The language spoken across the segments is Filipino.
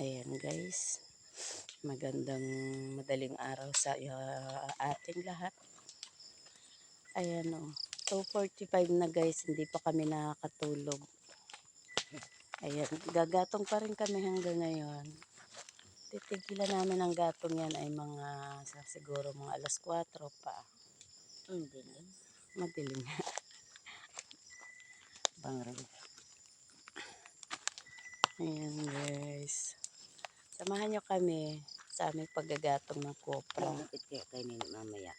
Ayan guys. Magandang madaling araw sa uh, ating lahat. Ayan o. 2.45 na guys. Hindi pa kami nakakatulog. Ayan. Gagatong pa rin kami hanggang ngayon. Titigilan namin ang gatong yan ay mga sa siguro mga alas 4 pa. Hindi lang. Madilim. Bangray. Ayan guys. Samahan nyo kami sa aming paggagatong ng kopra. Malapit kaya kayo ni mamaya.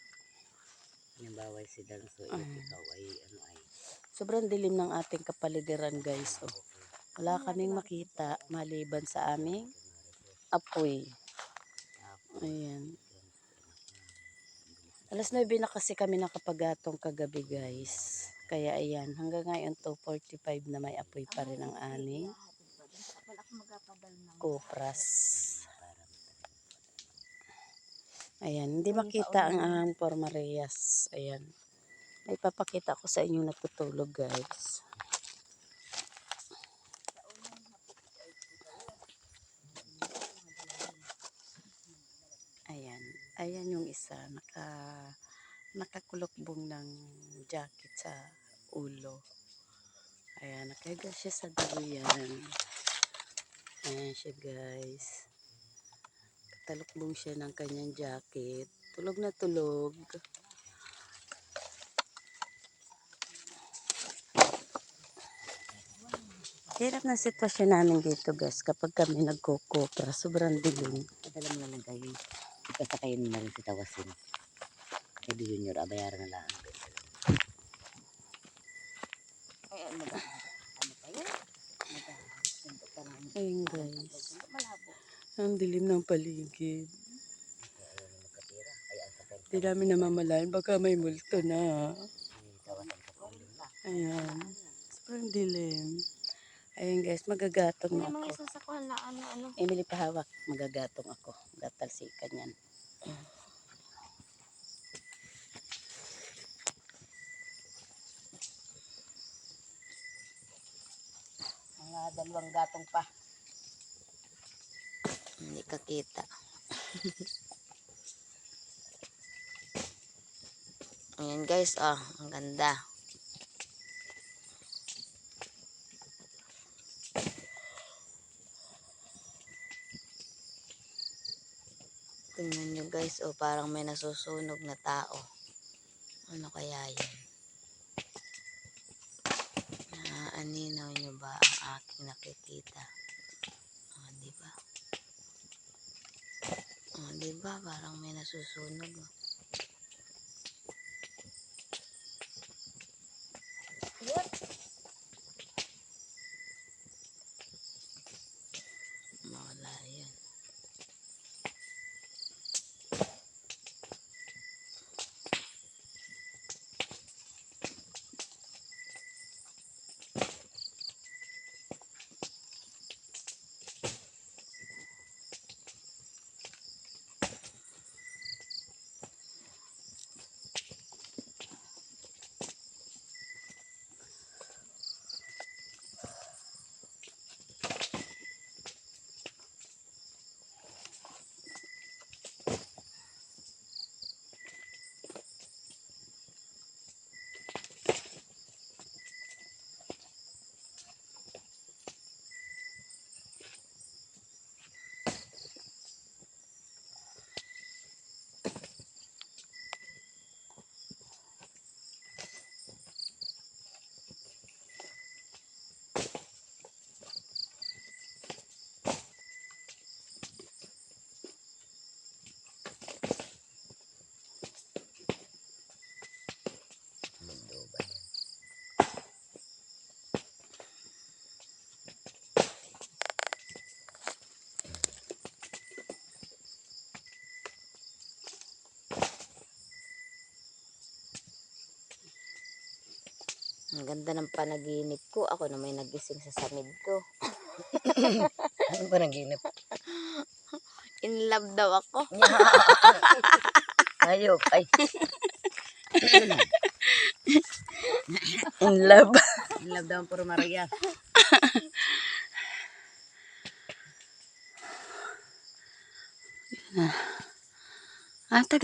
Halimbawa si Danso, Ah. ikaw ay ano ay. Sobrang dilim ng ating kapaligiran guys. Oh. Wala kaming makita maliban sa aming apoy. Ayan. Alas 9 na kasi kami nakapagatong kagabi guys. Kaya ayan, hanggang ngayon 2.45 na may apoy pa rin ang aming kopras. Ayan, hindi makita ang ang formarias. Ayan. May papakita ko sa inyo natutulog guys. Ayan. Ayan yung isa. Naka, nakakulokbong ng jacket sa ulo. Ayan. Nakahiga siya sa duyan. Ayan siya guys. Talukbong siya ng kanyang jacket. Tulog na tulog. Hirap na sitwasyon namin dito guys kapag kami nagkukopra. Sobrang dilim. Padala mo na lang kayo. Basta kayo na rin si Tawasin. Di junior, abayaran na lang. Ay, ano ba? Ano pa yun? Ayun guys. Ang dilim ng paligid. Kaya ayaw na magkatira. Ay, ang sakit. Di namin namamalayan. Baka may multo na. Si. Ayan. Sobrang dilim. Ayun guys, magagatong na May mga ako. sasakuhan na ano, ano. Emily pahawak, magagatong ako. Gatalsikan yan. Mga dalawang gatong pa. Hindi ka kita. Ayan guys, oh, ang ganda. Tingnan nyo guys, oh, parang may nasusunog na tao. Ano kaya yun? Naaaninaw nyo ba ang aking nakikita? Oh, di ba? Oh, di ba? Parang may nasusunog. oh. Mawala yan. Mundo ba yan? Ang ganda ng panaginip ko. Ako na may nagising sa samid ko. Ano ba naginip? In love daw ako. Ayok, ay. In love. In love daw ang puro Maria. Ah, ah taga